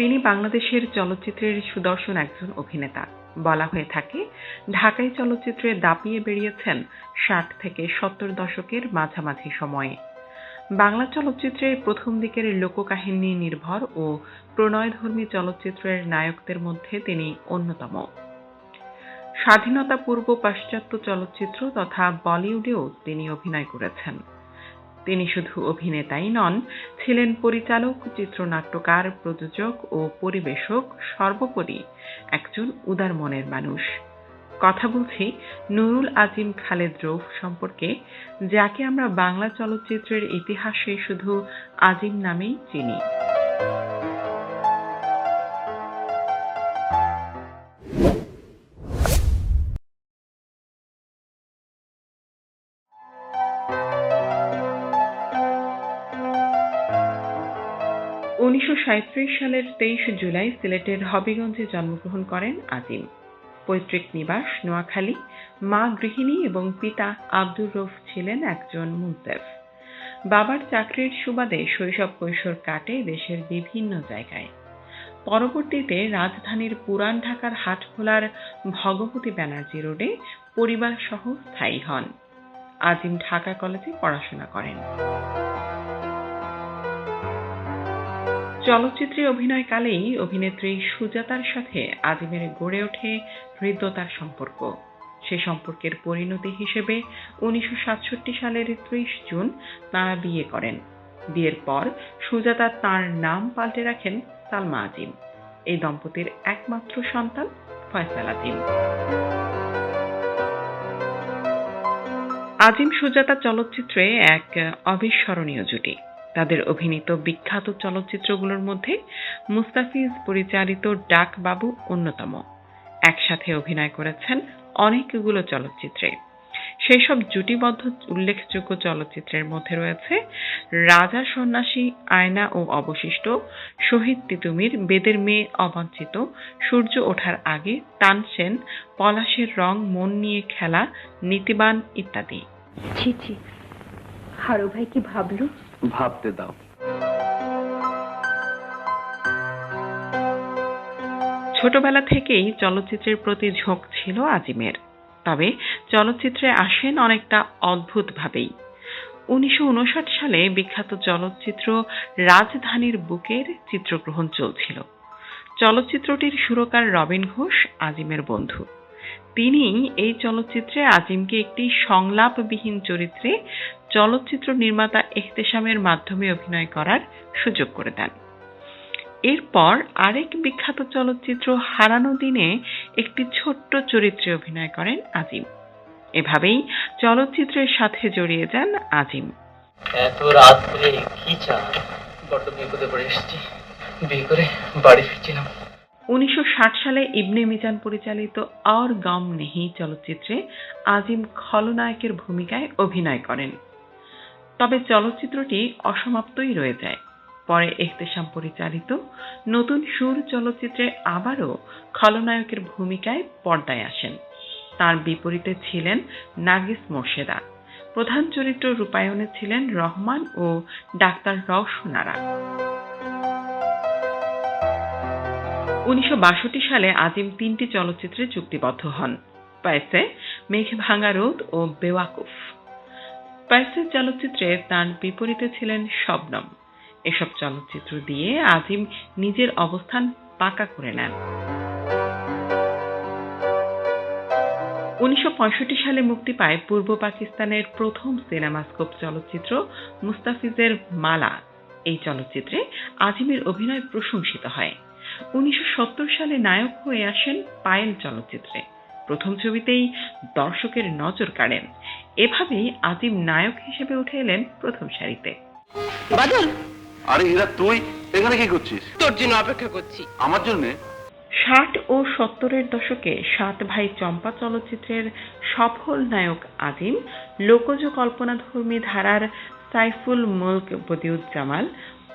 তিনি বাংলাদেশের চলচ্চিত্রের সুদর্শন একজন অভিনেতা। বলা হয়ে থাকে ঢাকাই চলচ্চিত্রে দাপিয়ে বেরিয়েছেন ষাট থেকে সত্তর দশকের মাঝামাঝি সময়ে। বাংলা চলচ্চিত্রের প্রথম দিকের লোককাহিনী নির্ভর ও প্রণয়ধর্মী চলচ্চিত্রের নায়কদের মধ্যে তিনি অন্যতম। স্বাধীনতা পূর্ব পাশ্চাত্য চলচ্চিত্র তথা বলিউডেও তিনি অভিনয় করেছেন। তিনি শুধু অভিনেতাই নন, ছিলেন পরিচালক, চিত্রনাট্যকার, প্রযোজক ও পরিবেশক সর্বোপরি একজন উদার মনের মানুষ। কথা বলছি নুরুল আজিম খালেদ রৌফ সম্পর্কে, যাকে আমরা বাংলা চলচ্চিত্রের ইতিহাসে শুধু আজিম নামেই চিনি। সালের তেইশ জুলাই সিলেটের হবিগঞ্জে জন্মগ্রহণ করেন আজিম। পৈতৃক নিবাস নোয়াখালী। মা গৃহিণী এবং পিতা আব্দুর রফ ছিলেন একজন মুনসেফ বাবার চাকরির সুবাদে শৈশব কৈশোর কাটে দেশের বিভিন্ন জায়গায়। পরবর্তীতে রাজধানীর পুরান ঢাকার হাটখোলার ভগবতী ব্যানার্জি রোডে পরিবার সহ স্থায়ী হন। আজিম ঢাকা কলেজে পড়াশোনা করেন। চলচ্চিত্রে অভিনয়কালেই অভিনেত্রী সুজাতার সাথে আজিমের গড়ে ওঠে হৃদ্যতার সম্পর্ক। সে সম্পর্কের পরিণতি হিসেবে উনিশশো সাতষট্টি সালের ত্রিশ জুন তাঁরা বিয়ে করেন। বিয়ের পর সুজাতা তার নাম পাল্টে রাখেন সালমা আজিম। এই দম্পতির একমাত্র সন্তান ফয়সাল আজিম। আজিম সুজাতা চলচ্চিত্রে এক অবিস্মরণীয় জুটি। তাদের অভিনীত বিখ্যাত চলচ্চিত্রগুলোর মধ্যে মুস্তাফিজ পরিচালিত ডাক বাবু অন্যতম। একসাথে অভিনয় করেছেন অনেকগুলো চলচ্চিত্রে। সেই সব জুটিবদ্ধ উল্লেখযোগ্য চলচ্চিত্রের মধ্যে রয়েছে রাজা সন্ন্যাসী, আয়না ও অবশিষ্ট, শহীদ তিতুমির, বেদের মেয়ে অবাঞ্ছিত, সূর্য ওঠার আগে তানসেন পলাশের রং, মন নিয়ে খেলা, নীতিবান ইত্যাদি। ছি ছি। হারু ভাই কি ভাবলো? ভাবতে দাও। ছোটবেলা থেকেই চলচ্চিত্রের প্রতি ঝোঁক ছিল আজিমের। তবে চলচ্চিত্রে আসেন অনেকটা অদ্ভুতভাবেই। উনিশশো উনষাট সালে বিখ্যাত চলচ্চিত্র রাজধানীর বুকের চিত্রগ্রহণ চলছিল। চলচ্চিত্রটির সুরকার রবিন ঘোষ, আজিমের বন্ধু। তিনি এই চলচ্চিত্রে আজিমকে একটি সংলাপবিহীন চরিত্রে চলচ্চিত্র নির্মাতা এহতেশামের মাধ্যমে অভিনয় করার সুযোগ করে দেন। এরপর আরেক বিখ্যাত চলচ্চিত্র হারানো দিনে একটি ছোট্ট চরিত্রে অভিনয় করেন আজিম। এভাবেই চলচ্চিত্রের সাথে জড়িয়ে যান আজিম। এত রাত্রে কি চা বড্ড বিপদে পড়ে এসেছি। বিয়ে করে বাড়ি ফিরছিলাম। উনিশশো ষাট সালে ইবনে মিজান পরিচালিত আর গাম নেহি চলচ্চিত্রে আজিম খলনায়কের ভূমিকায় অভিনয় করেন। তবে চলচ্চিত্রটি অসমাপ্তই রয়ে যায়। পরে এহতেশাম পরিচালিত নতুন সুর চলচ্চিত্রে আবারও খলনায়কের ভূমিকায় পর্দায় আসেন। তার বিপরীতে ছিলেন নার্গিস মোর্শেদা। প্রধান চরিত্র রূপায়ণে ছিলেন রহমান ও ডাক্তার রওশনারা উনিশশো বাষট্টি সালে আজিম তিনটি চলচ্চিত্রে চুক্তিবদ্ধ হন। পাইসে মেঘ ভাঙা রোদ ও বেওয়াকুফ। পাইসে চলচ্চিত্রে তার বিপরীতে ছিলেন শবনম। এসব চলচ্চিত্র দিয়ে আজিম নিজের অবস্থান পাকা করে নেন। উনিশশো পঁয়ষট্টি সালে মুক্তি পায় পূর্ব পাকিস্তানের প্রথম সিনেমাস্কোপ চলচ্চিত্র মুস্তাফিজের মালা। এই চলচ্চিত্রে আজিমের অভিনয় প্রশংসিত হয়। উনিশশো সত্তর সালে নায়ক হয়ে আসেন পায়েল চলচ্চিত্রে। প্রথম ছবিতেই দর্শকের নজর কাড়েন এভাবেই আজিম নায়ক হিসেবে উঠে এলেন প্রথম সারিতে। বাদল! আরে হীরা তুই এখানে কি করছিস? তোর জন্য অপেক্ষা করছি। আমার জন্য? ষাট ও সত্তরের দশকে সাত ভাই চম্পা চলচ্চিত্রের সফল নায়ক আজিম লোকজ কল্পনাধর্মী ধারার সাইফুল মুলক বদিউজ্জামাল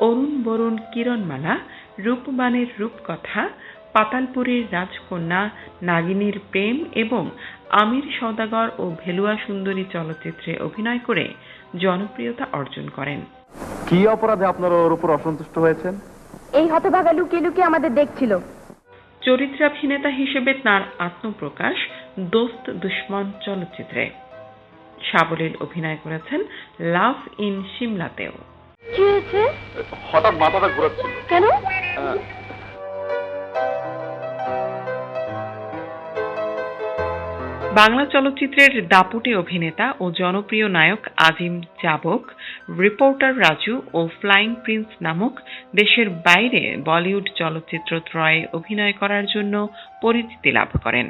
অরুণ বরুণ কিরণমালা রূপবানের রূপকথা পাতালপুরীর রাজকন্যা নাগিনীর প্রেম এবং আমির সওদাগর ও ভেলুয়া সুন্দরী চলচ্চিত্রে অভিনয় করে জনপ্রিয়তা অর্জন করেন। কি অপরাধে আপনারা ওর উপর অসন্তুষ্ট হয়েছেন? এই হতভাগা লুকিয়ে লুকিয়ে আমাদের দেখছিল। চরিত্রাভিনেতা হিসেবে তার আত্মপ্রকাশ দোস্ত দুশ্মন চলচ্চিত্রে। সাবলীল অভিনয় করেছেন লাভ ইন সিমলাতেও কি হয়েছে? হঠাৎ মাথাটা ঘোরাচ্ছিল কেন? বাংলা চলচ্চিত্রের দাপুটে অভিনেতা ও জনপ্রিয় নায়ক আজিম চাবক রিপোর্টার রাজু ও ফ্লাইং প্রিন্স নামক দেশের বাইরে বলিউড চলচ্চিত্র ত্রয়ে অভিনয় করার জন্য পরিচিতি লাভ করেন।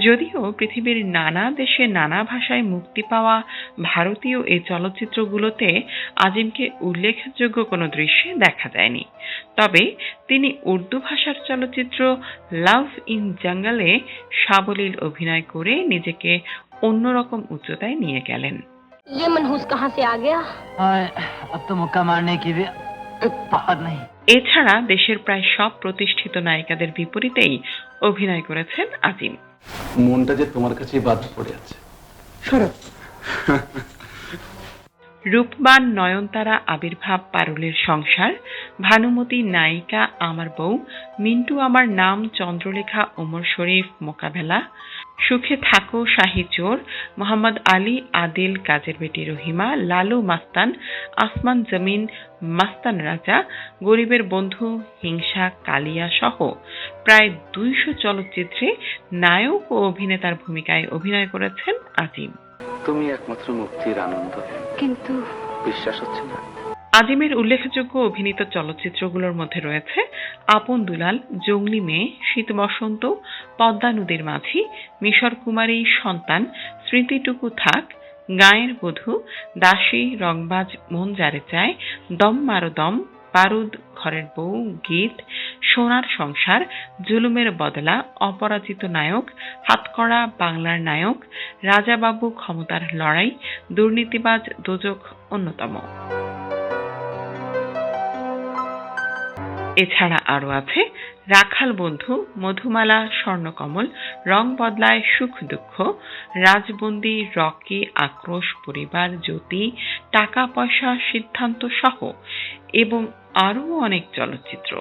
যদিও পৃথিবীর নানা দেশে নানা ভাষায় মুক্তি পাওয়া ভারতীয় এই চলচ্চিত্রগুলোতে আজিমকে উল্লেখযোগ্য কোনো দৃশ্যে দেখা যায়নি তবে তিনি উর্দু ভাষার চলচ্চিত্র লাভ ইন জঙ্গলে সাবলীল অভিনয় করে নিজেকে অন্যরকম উচ্চতায় নিয়ে গেলেন ये मनहूस कहाँ से आ गया और अब तो मुक्का मारने की भी बात नहीं এছাড়া দেশের প্রায় সব প্রতিষ্ঠিত নায়িকাদের বিপরীতেই অভিনয় করেছেন আজিম মনটা যে তোমার কাছেই বাদ পড়ে আছে। রূপবান নয়নতারা আবির্ভাব পারুলের সংসার ভানুমতি নায়িকা আমার বউ মিন্টু আমার নাম চন্দ্রলেখা ওমর শরীফ মোকাবেলা সুখে থাকো শাহি চোর। মোহাম্মদ আলী আদিল কাজের বেটি রহিমা লালু মাস্তান আসমান জমিন মাস্তান রাজা গরিবের বন্ধু হিংসা কালিয়া সহ প্রায় দুইশো চলচ্চিত্রে নায়ক ও অভিনেতার ভূমিকায় অভিনয় করেছেন আজিম। তুমি একমাত্র মুক্তির আনন্দ। কিন্তু বিশ্বাস হচ্ছে না। আজিমের উল্লেখযোগ্য অভিনীত চলচ্চিত্রগুলোর মধ্যে রয়েছে আপন দুলাল, জঙ্গলি মেয়ে, শীত বসন্ত, পদ্মা নদীর মাঝি, মিশর কুমারী, সন্তান, স্মৃতিটুকু থাক, গায়ের বধূ, দাসী, রংবাজ, মন যারে চায়, দম মারো দম, বারুদ ঘরের বউ, গীত, সোনার সংসার, জুলুমের বদলা, অপরাজিত নায়ক, হাতকড়া বাংলার নায়ক, রাজাবাবু ক্ষমতার লড়াই, দুর্নীতিবাজ, দোজক অন্যতম। এছাড়া আরও আছে, রাখাল বন্ধু, মধুমালা, স্বর্ণকমল, রং বদলায় সুখ দুঃখ, রাজবন্দি, রকি, আক্রোশ, পরিবার, জ্যোতি, টাকা, পয়সা, সিদ্ধান্ত সহ, এবং আরও অনেক চলচ্চিত্র।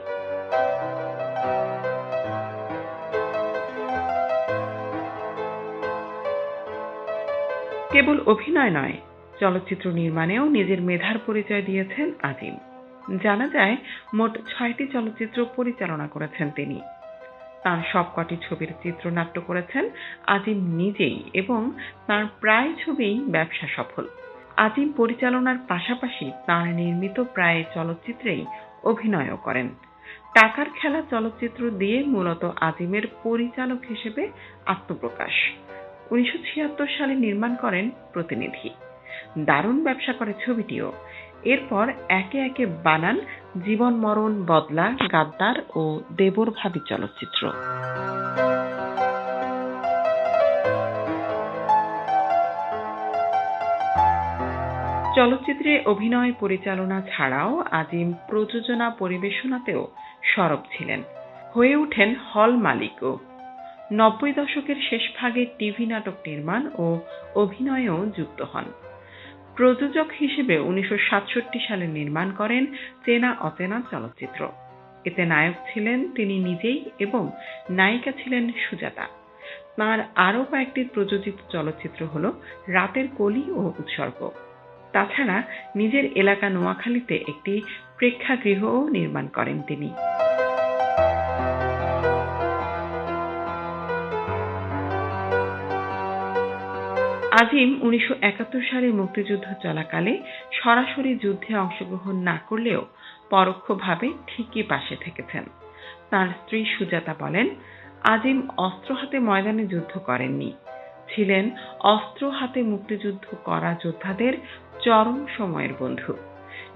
কেবল অভিনয় নয়, চলচ্চিত্র নির্মাণেও নিজের মেধার পরিচয় দিয়েছেন আজিম। জানা যায়, মোট ছয়টি চলচ্চিত্র পরিচালনা করেছেন তিনি। তার সবকটি ছবির চিত্রনাট্য করেছেন আজিম নিজেই এবং তার প্রায় ছবিই ব্যবসা সফল। আজিম পরিচালনার পাশাপাশি তার নির্মিত প্রায় চলচ্চিত্রেই অভিনয়ও করেন। টাকার খেলা চলচ্চিত্র দিয়ে মূলত আজিমের পরিচালক হিসেবে আত্মপ্রকাশ। উনিশশো ছিয়াত্তর সালে নির্মাণ করেন প্রতিনিধি। দারুণ ব্যবসা করে ছবিটিও। এরপর একে একে বানান জীবন মরণ বদলা গাদ্দার ও দেবর ভাবি চলচ্চিত্র। চলচ্চিত্রে অভিনয় পরিচালনা ছাড়াও আজিম প্রযোজনা পরিবেশনাতেও সরব ছিলেন। হয়ে ওঠেন হল মালিকও। নব্বই দশকের শেষ ভাগে টিভি নাটক নির্মাণ ও অভিনয়েও যুক্ত হন। প্রযোজক হিসেবে উনিশশো সাতষট্টি সালে নির্মাণ করেন চেনা অচেনা চলচ্চিত্র। এতে নায়ক ছিলেন তিনি নিজেই এবং নায়িকা ছিলেন সুজাতা। তাঁর আরও কয়েকটি প্রযোজিত চলচ্চিত্র হল রাতের কলি ও উৎসর্গ। তাছাড়া নিজের এলাকা নোয়াখালীতে একটি প্রেক্ষাগৃহও নির্মাণ করেন তিনি। আজিম উনিশশো একাত্তর সালে মুক্তিযুদ্ধ চলাকালে সরাসরি যুদ্ধে অংশগ্রহণ না করলেও পরোক্ষভাবে ঠিকই পাশে থেকেছেন। তার স্ত্রী সুজাতা বলেন, আজিম অস্ত্র হাতে ময়দানে যুদ্ধ করেননি। ছিলেন অস্ত্র হাতে মুক্তিযুদ্ধ করা যোদ্ধাদের চরম সময়ের বন্ধু।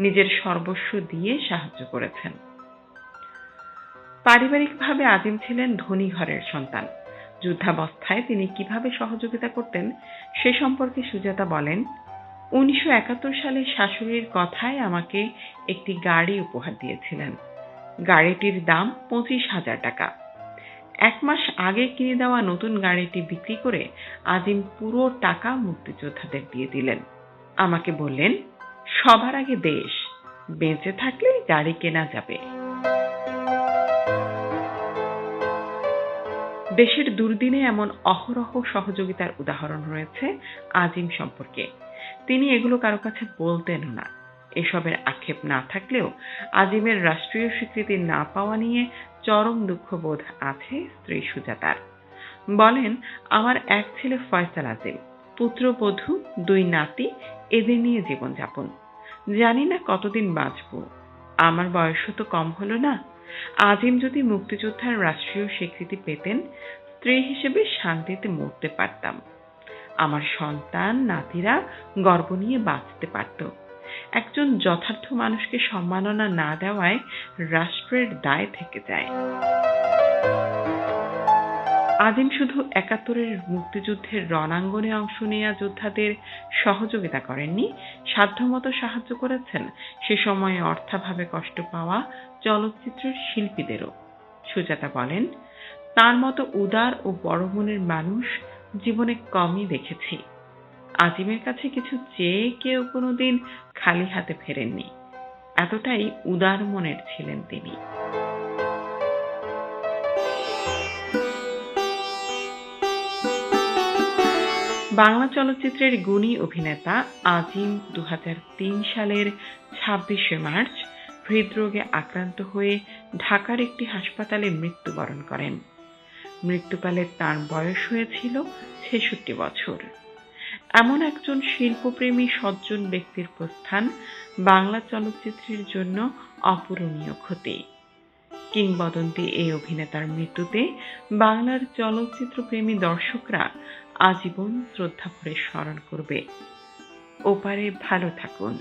নিজের সর্বস্ব দিয়ে সাহায্য করেছেন। পারিবারিকভাবে আজিম ছিলেন ধনী ঘরের সন্তান। যুদ্ধাবস্থায় তিনি কীভাবে সহযোগিতা করতেন সে সম্পর্কে সুজাতা বলেন, উনিশশো একাত্তর সালে শাশুড়ির কথায় আমাকে একটি গাড়ি উপহার দিয়েছিলেন। গাড়িটির দাম পঁচিশ হাজার টাকা। এক মাস আগে কিনে দেওয়া নতুন গাড়িটি বিক্রি করে আজিম পুরো টাকা মুক্তিযোদ্ধাদের দিয়ে দিলেন। আমাকে বললেন, সবার আগে দেশ, বেঁচে থাকলে গাড়ি কেনা যাবে। দেশের দুর্দিনে এমন অহরহ সহযোগিতার উদাহরণ রয়েছে আজিম সম্পর্কে। তিনি এগুলো কারও কাছে বলতেন না। এসবের আক্ষেপ না থাকলেও আজিমের রাষ্ট্রীয় স্বীকৃতি না পাওয়া নিয়ে চরম দুঃখবোধ আছে স্ত্রী সুজাতার। বলেন, আমার এক ছেলে ফয়সাল আজিম পুত্রবধূ দুই নাতি, এদের নিয়ে জীবনযাপন। জানি না কতদিন বাঁচব। আমার বয়সও তো কম হলো না। আজিম যদি মুক্তিযোদ্ধার রাষ্ট্রীয় স্বীকৃতি পেতেন, স্ত্রী হিসেবে শান্তিতে মরতে পারতাম। আমার সন্তান, নাতিরা গর্ব নিয়ে বাঁচতে পারত। একজন যথার্থ মানুষকে সম্মাননা না দেওয়ায় রাষ্ট্রের দায় থেকে যায়। আজিম শুধু একাত্তরের মুক্তিযুদ্ধের রণাঙ্গনে অংশ নেয়া যোদ্ধাদের সহযোগিতা করেননি, সাধ্যমতো সাহায্য করেছেন। সে সময়ে অর্থাভাবে কষ্ট পাওয়া চলচ্চিত্রের শিল্পীদেরও। সুজাতা বলেন, তার মতো উদার ও বড় মনের মানুষ জীবনে কমই দেখেছি। আজিমের কাছে কিছু চেয়ে কেউ কোনোদিন খালি হাতে ফেরেননি। এতটাই উদার মনের ছিলেন তিনি। বাংলা চলচ্চিত্রের গুণী অভিনেতা আজিম দু হাজার তিন সালের ছাব্বিশে মার্চ হৃদরোগে আক্রান্ত হয়ে ঢাকার একটি হাসপাতালে মৃত্যুবরণ করেন। মৃত্যুকালে তার বয়স হয়েছিল ছেষট্টি বছর। এমন একজন শিল্পপ্রেমী সজ্জন ব্যক্তির প্রস্থান বাংলা চলচ্চিত্রের জন্য অপূরণীয় ক্ষতি। কিংবদন্তি এই অভিনেতার মৃত্যুতে বাংলার চলচ্চিত্রপ্রেমী দর্শকরা আজীবন শ্রদ্ধা ভরে স্মরণ করবে। ওপারে ভালো থাকুন।